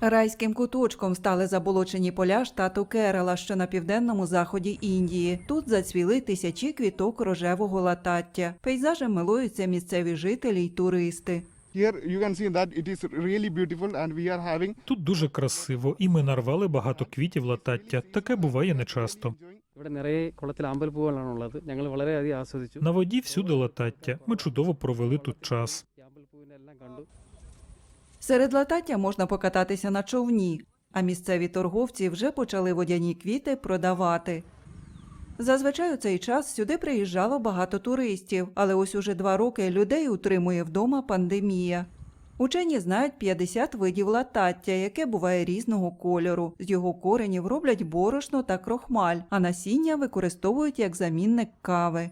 Райським куточком стали заболочені поля штату Керала, що на південному заході Індії. Тут зацвіли тисячі квіток рожевого латаття. Пейзажем милуються місцеві жителі й туристи. Тут дуже красиво, і ми нарвали багато квітів латаття. Таке буває нечасто. На воді всюди латаття. Ми чудово провели тут час. Серед латаття можна покататися на човні, а місцеві торговці вже почали водяні квіти продавати. Зазвичай у цей час сюди приїжджало багато туристів, але ось уже два роки людей утримує вдома пандемія. Учені знають 50 видів латаття, яке буває різного кольору. З його коренів роблять борошно та крохмаль, а насіння використовують як замінник кави.